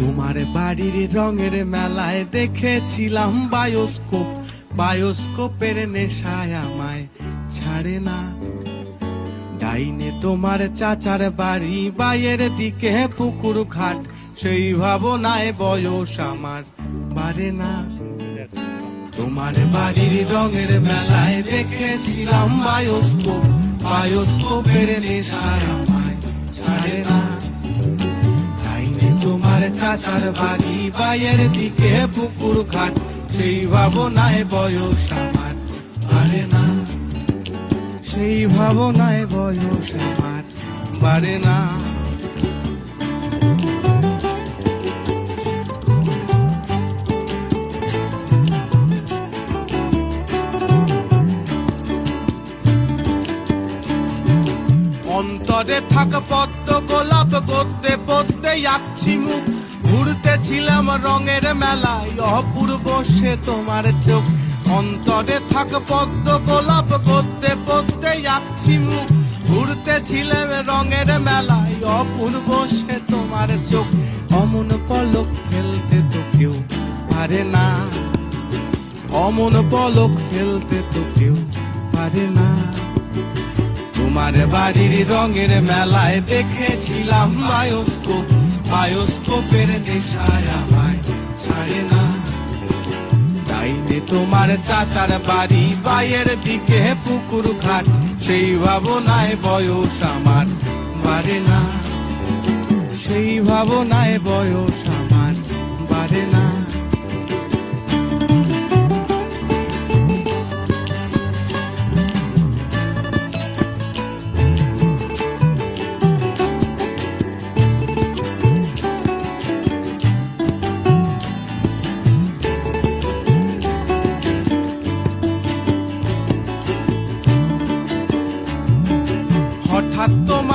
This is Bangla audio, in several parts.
তোমার বাড়ির রঙের মেলায় দেখেছিলাম বায়োস্কোপ। বায়োস্কোপের নেশায় আমায় ছাড়ে না। ডাইনে তোমার চাচার বাড়ি বাইয়ের দিকে পুকুর ঘাট। সেই ভাবনায় বয়স আমার বাড়ে না। তোমার বাড়ির রঙের মেলায় দেখেছিলাম বায়োস্কোপ। বায়োস্কোপের নেশায় আমায় ছাড়ে না। চাচার বাড়ি বাইয়ের দিকে পুকুর ঘাট, সেই ভাবনায় বয়স আমার। বাড়ে না, সেই ভাবনায় বয়স আমার। বাড়ে না। অন্তরে থাক পদ্ম গোলাপ করতে পড়তে আঁকছি মুখ। ঘুরতেছিলাম রঙের মেলায়। অপূর্ব সে তোমার চোখ। অন্তরে থাক পদ্ম গোলাপ করতে পড়তে আঁকছি মুখ ঘুরতেছিলাম রঙের মেলায়, অপূর্ব সে তোমার চোখ। অমন পলক ফেলতে তো কেউ পারে না। অমন পলক ফেলতে তো কেউ পারে না। তোমার বাড়ির রঙের মেলায় দেখেছিলাম বায়োস্কোপ। বায়োস্কোপের নেশায় আমায় ছাড়ে না। ডাইনে তোমার চাচার বাড়ি বাইয়ের দিকে পুকুর ঘাট, সেই ভাবনায় বয়স আমার বাড়ে না। সেই ভাবনায় বয়স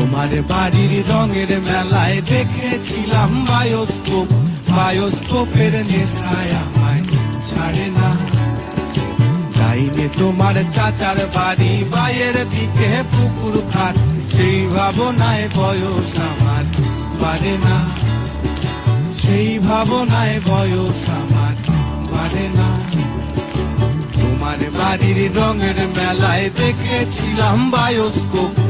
তোমার বাড়ির রঙের মেলায় দেখেছিলাম বায়োস্কোপ। বায়োস্কোপের নেশায় আমায় ছাড়ে না। ডাইনে তোমার চাচার বাড়ি বাইয়ের দিকে পুকুর ঘাট। সেই ভাবনায় বয়স আমার বাড়ে না। সেই ভাবনায় বয়স আমার বাড়ে না। তোমার বাড়ির রঙের মেলায় দেখেছিলাম বায়োস্কোপ।